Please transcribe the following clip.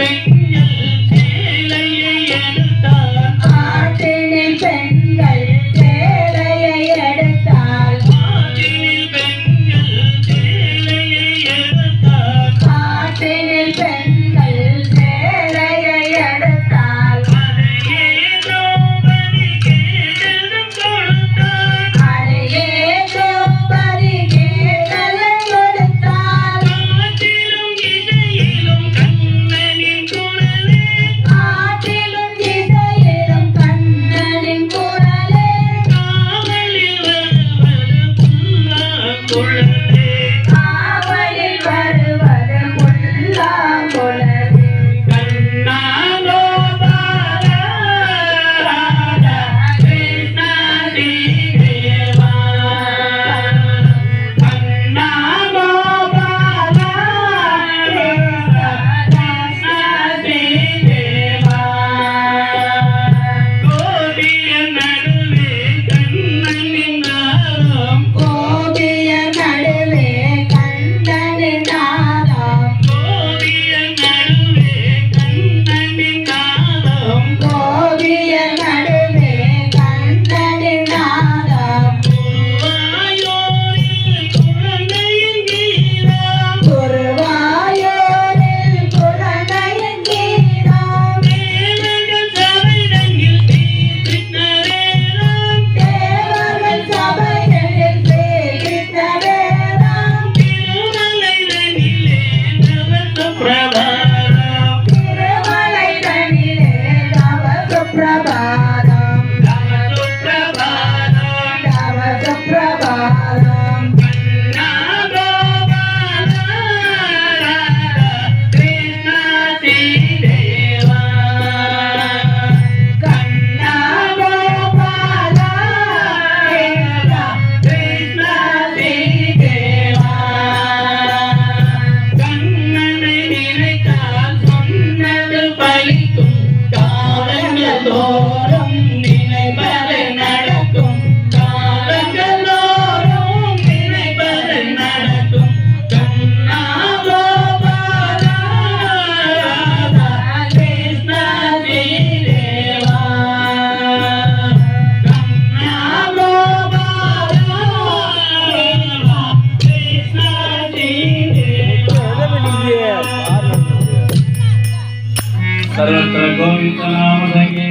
பெண்கள் ಸರ್ವತ್ರ ಗೋವಿಂದ ನಾಮ ಸಂಗೀತ